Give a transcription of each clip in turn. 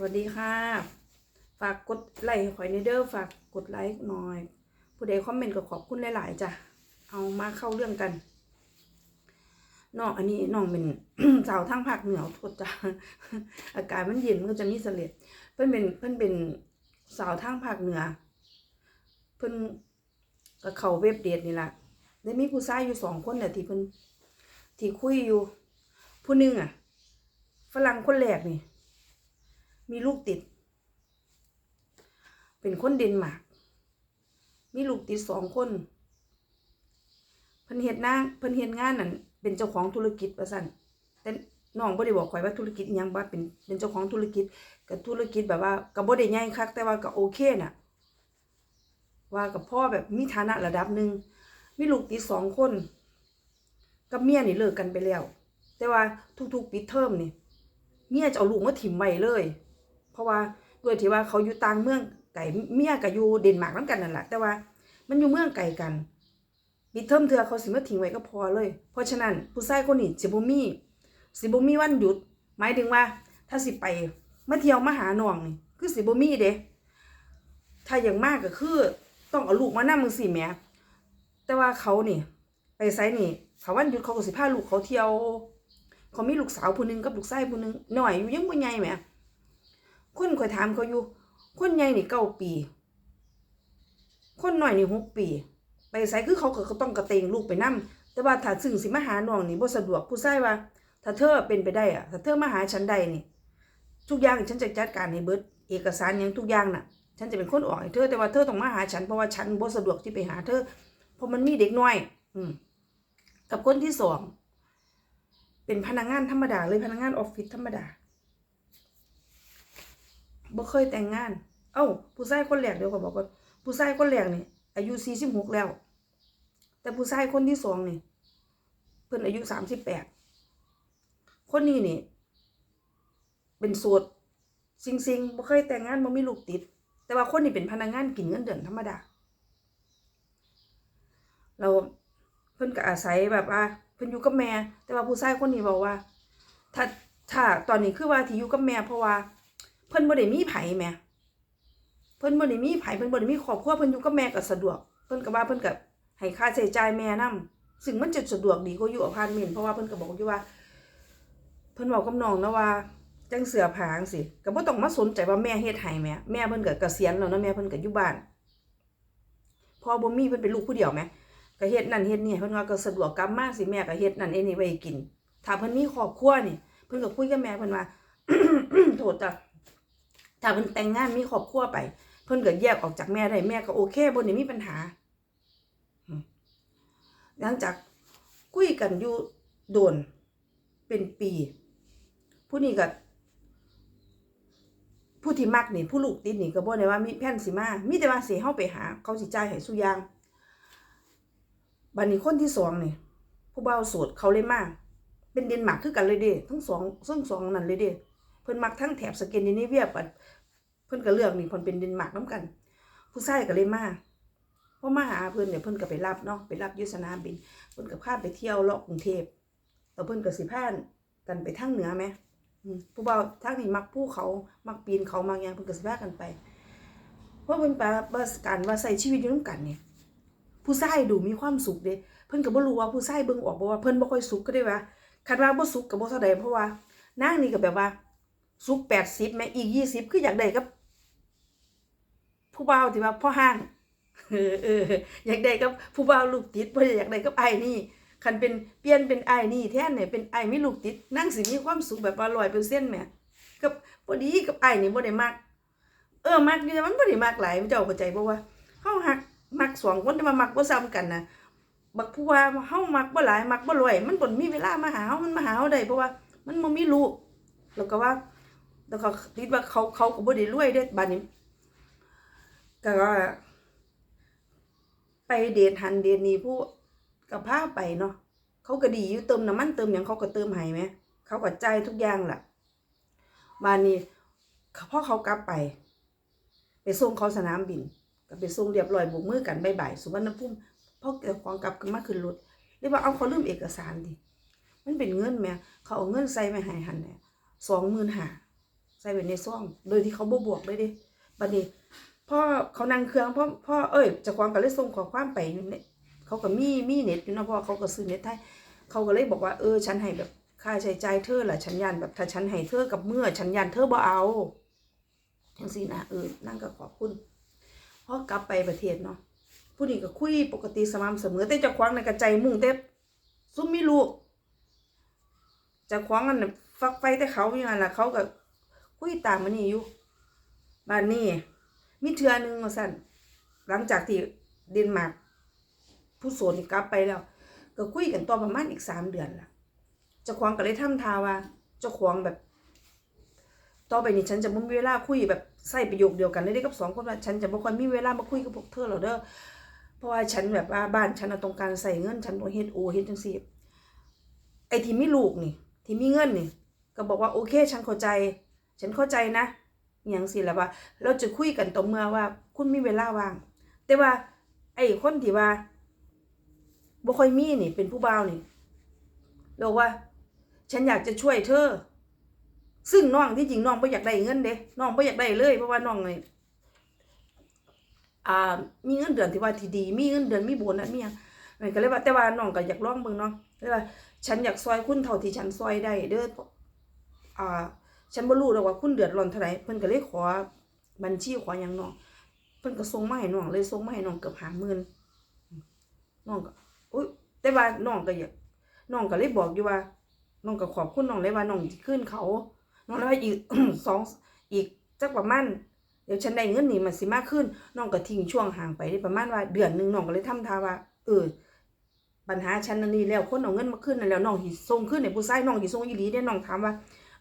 สวัสดีค่ะ ฝากกดไลค์ให้ข่อยในเด้อฝากกดไลค์หน่อย ผู้ใดคอมเมนต์ก็ขอบคุณหลายๆจ้ะ เอามาเข้าเรื่องกันน้องอันนี้น้องเป็นสาวทางภาคเหนือโทษจ้ะอากาศมันเย็นมันก็จะมีเสลดเพิ่อนเป็นเพิ่อนเป็นสาวทางภาคเหนือ เพิ่อนก็เข้าเว็บเดทนี่แหละได้มีผู้ชายอยู่สองคนน่ะที่เพิ่นที่คุยอยู่ ผู้หนึงอะ ฝรั่งคนแรกนี่ มีลูกติด เป็นคนเดนมาร์กมีลูกติดสองคนเพิ่นเฮ็ดนาเพิ่นเฮ็ดงานนั่นเป็นเจ้าของธุรกิจว่าซั่นแต่น้องบ่ได้บอกข่อยว่าธุรกิจหยังบ่เป็นเป็นเจ้าของธุรกิจก็ธุรกิจแบบว่าก็บ่ได้ใหญ่คักแต่ว่าก็โอเคน่ะ ว่ากับพ่อแบบมีฐานะระดับหนึ่งมีลูกติดสองคนกับเมียนี่เลิกกันไปแล้ว แต่ว่าทุกๆปิดเทอมนี่เมียจะเอาลูกมาถิ่มไว้เลย ราะว่าด้วยที่ว่าเขาอยู่ต่างเมืองไก่เมียก็อยู่เดนมาร์กนั่นกันนั่นแหละแต่ว่ามันอยู่เมืองไกลกันปิดเทอมเทือเขาสิมาทิ้งไว้ก็พอเลย เพราะฉะนั้นผู้ชายคนนี้สิบ่มีสิบ่มีวันหยุด หมายถึงว่า ถ้าสิไปมาเที่ยวมาหาน้องนี่คือสิบ่มีเด้ถ้าอย่างมากก็คือ ต้องเอาลูกมานำมึงสิแม่แต่ว่าเขานี่ไปไสนี่เขาวันหยุดเขาก็สิพาลูกเขาเที่ยว เขามีลูกสาวผู้หนึงกับลูกชายผู้หนึงหน่อยอยู่ยังบ่ใหญ่แหม คนข่อยถามเขาอยู่ คนใหญ่นี่เก้าปี คนน้อยนี่หกปี ไปไสคือเขาก็ต้องกระเตงลูกไปนํแต่ว่าถ้าซึ่งสิมาหาน้องนี่บ่สะดวกผู้ชายว่า ถ้าเธอเป็นไปได้อะถ้าเธอมาหาฉันได้นี่ ทุกอย่างฉันจะจัดการให้เบิดเอกสารยังทุกอย่างน่ะ ฉันจะเป็นคนออกให้เธอแต่ว่าเธอต้องมาหาฉันเพราะว่าฉันบ่สะดวกที่ไปหาเธอเพราะมันมีเด็กน้อย อืมกับคนที่สองเป็นพนักงานธรรมดาเลยพนักงานออฟฟิศธรรมดา บ่เคยแต่งงาน เอ้า ผู้ชายคนแรกเดี๋ยวก็บอกว่าผู้ชายคนแรกนี่อายุสี่สิบหกแล้ว แต่ผู้ชายคนที่สองนี่เพิ่นอายุสามสิบแปดคนนี้นี่ เป็นโสดซิงซิงบ่เคยแต่งงานบ่มีลูกติด แต่ว่าคนนี้เป็นพนักงานกินเงินเดือนธรรมดา เราเพิ่นก็อาศัยแบบว่าเพิ่นอยู่กับแม่ แต่ว่าผู้ชายคนนี้บอกว่า ถ้าถ้าตอนนี้คือว่าที่อยู่กับแม่เพราะว่า เพิ่นบ่ได้มีไผแม่เพิ่นบ่ได้มีไผเพิ่นบ่ได้มีครอบครัวเพิ่นอยู่กับแม่ก็สะดวก เพิ่นก็ว่าเพิ่นก็ให้ค่าใช้จ่ายแม่นํซึ่งมันจะสะดวกดีกว่าอยู่อพาร์ตเมนต์เพราะว่าเพิ่นก็บอกอยู่ว่า เพิ่นบอกกับน้องนะว่าจังเสือผางสิก็บ่ต้องมาสนใจว่าแม่เฮ็ดให้แม่แม่เพิ่นก็เกษียณแล้วนะแม่เพิ่นก็อยู่บ้านพอบ่มีเพิ่นเป็นลูกผู้เดียวแหมก็เฮ็ดนั่นเฮ็ดนี่เพิ่นว่าก็สะดวกกลับมาสิแม่ก็เฮ็ดนั่นเอ็นี่ไว้กิน ถ้าเพิ่นมีครอบครัวนี่เพิ่นก็คุยกับแม่เพิ่นว่าโทษจ้ะ ถ้าเพิ่นแต่งงานมีครอบครัวไป เพิ่นก็แยกออกจากแม่ได้แม่ก็โอเคบ่ได้มีปัญหาหลังจากคุยกันอยู่โดนเป็นปี ผู้นี้ก็ผู้ที่มักนี่ผู้ลูกติดนี่ก็บ่ได้ว่ามีแผ่นสิมามีแต่ว่าสิเฮาไปหา เขาสิจ่ายให้ซุยางบัดนี้คนที่สองนี่ผู้บ่าวโสดเขาเลยมาเป็นเดนมาร์กคือกันเลยเด้ทั้งสองซึ่งสองนั่นเลยเด้ พิ่นมักทั้งแถบสแกนดิเนเวียปัดเพิ่นก็เลือกนี่เพิ่นเป็นเดนมาร์กนํกัน ผู้ชายก็เลยมาพอมาหาเพิ่นเนี่ยเพิ่นก็ไปรับเนาะไปรับยุสนามบินเพิ่นก็พาไปเที่ยวเลาะกรุงเทพแล้วเพิ่นก็สิพากันไปทางเหนือแหมผู้บ่าวทางนี้มักภูเขามักปีนเขามักยังเพิ่นก็สิพากันไปเพราะเพิ่นไปว่าการว่าใช้ชีวิตอยู่นํกันเนี่ยผู้ชายดูมีความสุขเด้เพิ่นก็บ่รู้ว่าผู้ชายเบิ่งออกบ่ว่าเพิ่นบ่ค่อยสุขก็ได้ว่าคันว่าบ่สุขก็บ่เท่าใดเพราะว่านางนี่ก็แบบว่า สุข80แม้อีก20คืออยากได้กับ ผู้บ่าวที่ว่าพ่อห้างเอออยากได้กับผู้บ่าวลูกติดบ่ได้อยากได้กับไอ้นี่คันเป็นเปลี่ยนเป็นไอ้นี่แทนเนี่ยเป็นไอ้ายมีลูกติดนางสิมีความสุขแบบว่า100%แหมกับบ่ดีกับไอ้นี่บ่ได้มักเออมักอยู่มันบ่ได้มักหลายเจ้าเข้าใจบ่ว่าเฮาฮักมักสองคนแต่ว่ามักบ่ซ้ำกันนะบักผู้ว่าเฮามักบ่หลายมักบ่รวย มันบ่มีเวลามาหาเฮามันมาหาเฮาได้เพราะว่า มันบ่มีลูกแล้วก็ว่า แล้วก็คิดว่าเขาเขาก็บ่ได้รวยเด้บัดนี้ก็ไปเดทหันเดทนี้ผู้ก็พาไปเนาะเขาก็ดีอยู่เติมน้ำมันเติมหยังเขาก็เติมให้แหมเขาก็จ่ายทุกอย่างแหละบัดนี้พ่อเขากลับไป ไปส่งเขาสนามบินก็ไปส่งเรียบร้อยโบกมือกันบ่ายๆสุวรรณภูมิพ่อเกี่ยวของกลับขึ้นมาขึ้นรถเลยกว่าเอาเขาลืมเอกสารดิมันเป็นเงินแหม่เขาเอาเงินใส่ไปให้หันเนี่ยสองหมื่นห้า ใส่ไว้ในซ่อง โดยที่เขาบ่บอกเลยเด้บัดนี้พ่อเขานั่งเครื่องพ่อพ่อเอ้ยจ้าของก็เลยส่งขอความไปเนี่ยเขาก็มีมีเน็ตอยู่นะเพราะว่าเขาก็ซื้อเน็ตไทยเขาก็เลยบอกว่าเออฉันให้แบบค่าใช้จ่ายเธอละฉันยันแบบถ้าฉันให้เธอกับเมื่อฉันยันเธอบ่เอาจังซี่นะเออนั่งก็ขอบคุณพ่อกลับไปประเทศเนาะผู้นี้ก็คุยปกติสม่ำเสมอแต่เจ้างในกระใจมุ่งแต่ซุมมีลูกเจ้าของนั่นฟักไฟแต่เขาอย่างนั้นล่ะเขาก็ คุยตามมันนี่อยู่บ้านนี้มีเทือหนึงว่าซั่นหลังจากที่เดนมาร์กผู้โสดนี่กลับไปแล้ว ก็คุยกันต่อประมาณอีกสามเดือนล่ะเจ้าของก็เลยทำทาว่าเจ้าของแบบ ต่อไปนี้ฉันจะไม่มีเวลาคุยแบบใส่ประโยคเดียวกันเลยได้กับสองคนว่าฉันจะบ่ค่อยมีเวลามาคุยกับพวกเธอหรอกเด้อเพราะว่าฉันแบบว่าบ้านฉันต้องการใส่เงินฉันต้องเฮ็ดโอเฮ็ดจังซี่ไอ้ที่มีลูกนี่ ที่มีเงินนี่ ก็บอกว่าโอเค ฉันเข้าใจ ฉันเข้าใจนะอย่างสิและว่า เราจะคุยกันต่อเมื่อว่า คุณมีเวลาว่าง แต่ว่า ไอ้คนที่ว่าบ่ค่อยมีนี่ เป็นผู้บ่าวนี่บอกว่า ฉันอยากจะช่วยเธอ ซึ่งน้องที่จริงน้องไม่อยากได้เงินเด้น้องไม่อยากได้เลยเพราะว่าน้องนี่อ่า มีเงินเดือนที่ว่าที่ดี มีเงินเดือนมีโบนัสมีหยังมันก็เลยว่าแต่ว่าน้องก็อยากลองเบิ่งเนาะเลยว่า ฉันอยากซอยคุณเท่าที่ฉันซอยได้เด้ออ่า ฉันบ่รู้หรอกว่าคุณเดือดร้อนเท่าไหร่เพิ่นก็เลยขอบัญชีขอหยังน้องเพิ่นก็ส่งมาให้น้องเลยส่งมาให้น้องเกือบ50,000น้องก็อุ้ยแต่ว่าน้องก็อยากน้องก็เลยบอกอยู่ว่าน้องก็ขอบคุณน้องเลยว่าน้องขึ้นเขาน้องเลยว่าอีกสองอีกจักประมาณเดี๋ยวฉันได้เงินนี่มันสิมากขึ้นน้องก็ทิ้งช่วงห่างไปได้ประมาณว่าเดือนหนึ่งน้องก็เลยทำท่าว่า เออปัญหาฉันนั่นนี่แล้วคนเอาเงินมาขึ้นนั่นแล้วน้องสิส่งขึ้นให้ผู้ชายน้องสิส่งอีหลีได้น้องถามว่า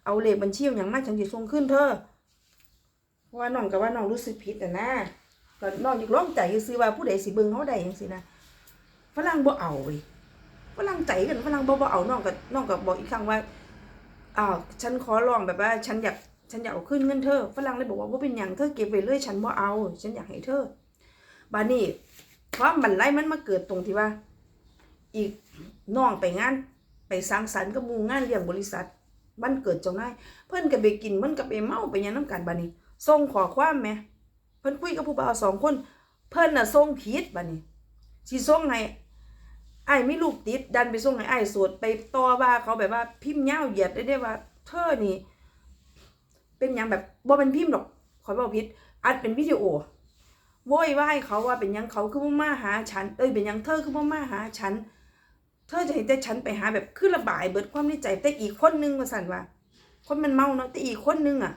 เอาเลขบัญชีอย่างมากฉันสิส่งขึ้นเธอเพราะว่าน้องก็ว่าน้องรู้สึกผิดแต่นะก็น้องอยากร้องใจซื้อว่าผู้ใดสิเบิ่งเฮาได้จังซี่นะฝรั่งบ่เอาเว้ยฝรั่งใจกันฝรั่งบ่บ่เอาน้องก็น้องก็บอกอีกครั้งว่าอ่าวฉันขอร้องแบบว่า ฉันอยากฉันอยากเอาขึ้นเงินเธอฝรั่งเลยบอกว่าบ่เป็นหยังเธอเก็บไว้เลยฉันบ่เอา ฉันอยากให้เธอ บานี้ความบันไลมันมาเกิดตรงที่ว่า อีกน้องไปงาน ไปสังสรรค์กับมูงานเลี้ยงบริษัท วันเกิดเจ้านายเพิ่นก็ไปกินเพิ่นก็ไปเมาไปยังนํกันบาดนี้ส่งขอความแหมเพิ่นคุยกับผู้บ่าวสองคน เพิ่นน่ะส่งผิดบาดนี้สิส่งให้ไอ้ายมีลูกติดดันไปส่งให้ไอ้ายโสดไปต่อว่าเขาแบบว่าพิมพ์ยาเหยียดได้ได้ว่า เธอนี่ เป็นยังแบบบ่เป็นพิมพ์หรอกขอยบอกผิดอัดเป็นวิดีโอโวยวายเขาว่าเป็นยังเขาคือบ่มาหาฉัน เอ้ยเป็นยังเธอคือบ่มาหาฉัน เธอจะเห็นแต่ฉันไปหาแบบคือระบายเบิดความในใจแต่อีกคนนึงว่าสั่นว่า คนมันเมาเนาะแต่อีกคนนึงอะ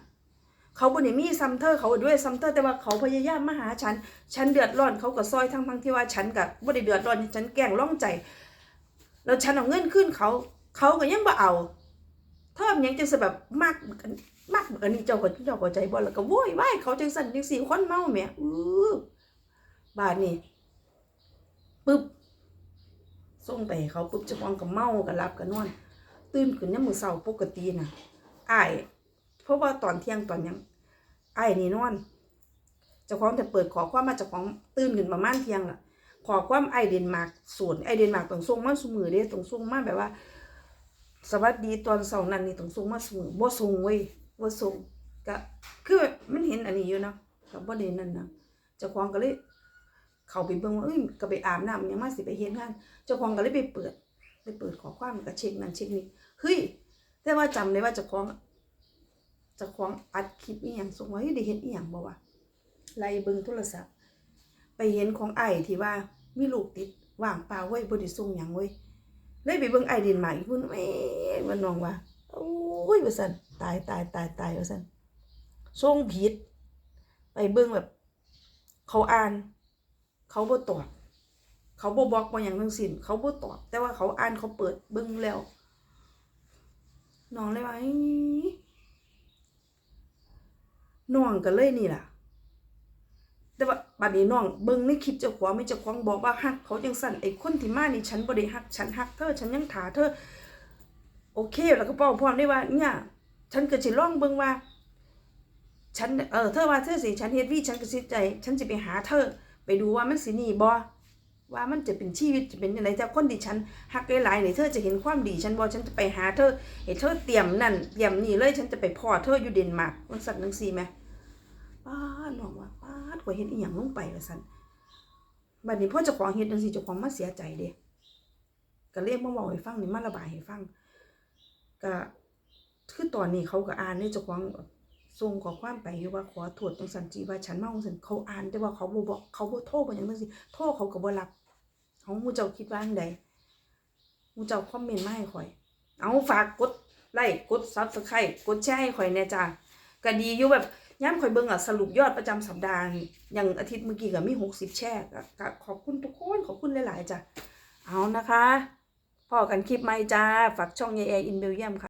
เขาบ่ได้มีซัมเธอร์เขาด้วยซัมเธอร์แต่ว่าเขาพยายามมาหาฉัน ฉันเดือดร้อนเขาก็ซอยทั้งทั้งที่ว่าฉันกับบ่ได้เดือดร้อนฉันแกล้งร้องใจ แล้วฉันเอาเงินขึ้นเขา เขาก็ยังบ่เอาเทอมยังจะแบบมากมากอันนี้เจ้าก็เจ้าก็ใจบ่แล้วก็โวยวายเขาจังสั่นจังสี่คนเมาแหมอื้อบาดนี้ปึ๊บ ส่งไปให้เขาปึ๊บเจ้าของก็เมาก็หลับก็นอนตื่นขึ้นยามมื้อเช้าปกติน่ะอ้ายเพราะว่าตอนเที่ยงตอนยังอ้ายนี่นอนเจ้าของจะเปิดขอความมาเจ้าของตื่นขึ้นประมาณเที่ยงล่ะขอความไอเดนมาร์กส่วนไอเดนมาร์กต้องส่งมาสมือเด้ต้องส่งมาแบบว่า สวัสดีตอนเสาร์นั้นนี่ต้องส่งมาสมือบ่ส่งเว้ยบ่ส่งก็คือมันเห็นอันนี้อยู่เนาะก็บ่ได้นั่นนะเจ้าของก็เลย เขาไปเบิ่งว่าเอ้ยก็ไปอาบน้ำยังมาสิไปเฮ็ดงานเจ้าของก็เลยไปเปิดไปเปิดขอความก็เช็คนั่นเช็คนี่เฮ้ยแต่ว่าจำได้ว่าเจ้าของเจ้าของอัดคลิปอีหยังส่งไว้ได้เฮ็ดอีหยังบ่วะไล่เบิ่งโทรศัพท์ไปเห็นของไอ้ที่ว่ามีลูกติดว่างเปล่าเว้ยบ่ได้ส่งหยังเว้ยเลยไปเบิ่งไอ้เดนมาร์กอีกพุ่นแม่มันน้องว่าโอ้ยว่าซั่นตายตายตายตายว่าซั่นส่งผิด ไปเบิ่งแบบ เขาอ่าน เขาบ่ตอบเขาบ่บอกบ่หยังทั้งสิ้นเขาบ่ตอบ แต่ว่าเขาอ่านเขาเปิดเบิ่งแล้วน้องเลยว่าน้องก็เลยนี่ล่ะ แต่ว่าบัดนี้น้องเบิ่งในคลิปเจ้าของไม่เจ้าของบอกว่าฮักเขาจังสั่นไอ้คนที่มานี่ฉันบ่ได้ฮักฉันฮักเธอฉันยังถาเธอ โอเคแล้วก็ป้าพร้อมได้ว่า เนี่ย ฉันก็สิลองเบิ่งว่า ฉันเออเธอว่าเธอสิฉันเฮ็ดวีฉันก็สิใจ ฉันสิไปหาเธอ ไปดูว่ามันสินีบ่ว่ามันจะเป็นชีวิตจะเป็นยังไงแต่คนที่ฉันฮักหลายๆนี่เธอจะเห็นความดีฉันบ่ฉันจะไปหาเธอให้เธอเตรียมนั่นเตรียมนี่เลยฉันจะไปพ่อเธออยู่เดนมาร์กมันสั่นจังซี่แหมป้าดน้องว่าป้าข่อยเฮ็ดอีหยังลงไปว่าซั่นบัดนี้พ่อเจ้าของเฮ็ดจังซี่เจ้าของมาเสียใจเด้ก็เรียกมาเว้าให้ฟังนี่มาระบายให้ฟังก็คือตอนนี้เขาก็อ่านในเจ้าของ ส่งขอความไปว่าขอโทษจังซั่นจีว่าฉันเมาจังซั่นเขาอ่าน แต่ว่าเขาบบอกเขาบ่โทรบ่หยังจังซี่โทรเขาก็บ่รับเอาหมูเจ้าคิดว่าจั่งใดหมูเจ้าคอมเมนต์มาให้ข่อย เอาฝากกดไลค์กดซับสไครต์กดแชร์ให้ข่อยแน่จ้าก็ดีอยู่แบบย่ามข่อยเบิ่งอะสรุปยอดประจำสัปดาห์อย่างอาทิตย์เมื่อกี้ก็มี60แชร์ก็ขอบคุณทุกคนขอบคุณหลาย ๆ จ้ะเอานะคะพอกันคลิปใหม่จ้าฝากช่องยายแอร์อินเบลเยียมค่ะ